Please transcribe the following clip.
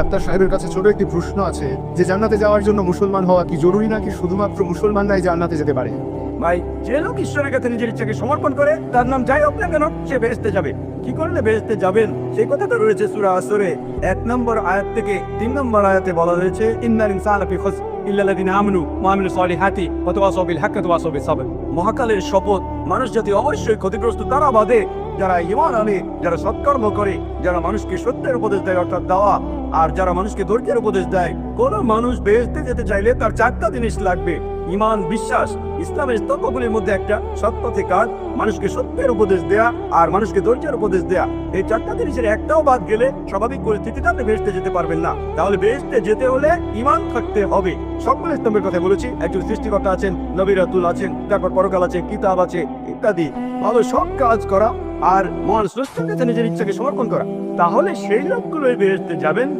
Doctor সাহেবের কাছে ছোট একটি প্রশ্ন আছে, যে জান্নাতে যাওয়ার জন্য মুসলমান হওয়া কি জরুরি নাকি শুধুমাত্র মুসলমানরাই জান্নাতে যেতে পারে? ভাই, যে লোক ঈশ্বরের কাছে নিজের ইচ্ছাকে সমর্পণ করে, তার নাম যাই হোক না কেন, সে বেহেস্তে যাবে। কি করলে বেহেস্তে যাবেন? সেই কথাটা রয়েছে সুরা আসরে। এক নম্বর আয়াত থেকে তিন নম্বর আয়াতে বলা হয়েছে, ইন্নাল ইনসানা ফি খুস ইল্লাল্লাযিনা আমানু ওয়া আমিলুস সলিহাতি ওয়া তাওয়াসাউ বিল হাক্কি ওয়া তাওয়াসাউ বিস সাবর। মহাকালের শপথ, মানুষ জাতি অবশ্যই ক্ষতিগ্রস্ত, তারা বাদে যারা ইমান আনে, যারা সৎকর্ম করে, যারা মানুষকে সত্যের উপদেশ দেয়, অর্থাৎ দেওয়া আর যারা মানুষকে ধৈর্যের উপদেশ দেয়, কোন মানুষ বেহেস্তে যেতে চাইলে তার চারটা জিনিস লাগবে। ইমান বিশ্বাস, ইসলামের স্তম্ভগুলির মধ্যে একটা সৎ কাজ, মানুষকে সত্যের উপদেশ দেয়া আর মানুষকে ধৈর্যের উপদেশ দেয়া। এই চারটা জিনিসের একটাও বাদ গেলে স্বাভাবিক পরিস্থিতিতে আপনি বেহেস্তে যেতে পারবেন না। তাহলে বেহেস্তে যেতে হলে ইমান থাকতে হবে। সকল স্তম্ভের কথা বলেছি। একজন সৃষ্টিকর্তা আছেন নবী রাতুল আছেন, তারপর পরকাল আছে, কিতাব আছে, ইত্যাদি। ভালো সব কাজ করা আর মহান কাছে নিজের ইচ্ছাকে সমর্পণ করা। তাহলে সেই লোকগুলোই বেহেস্তে যাবেন।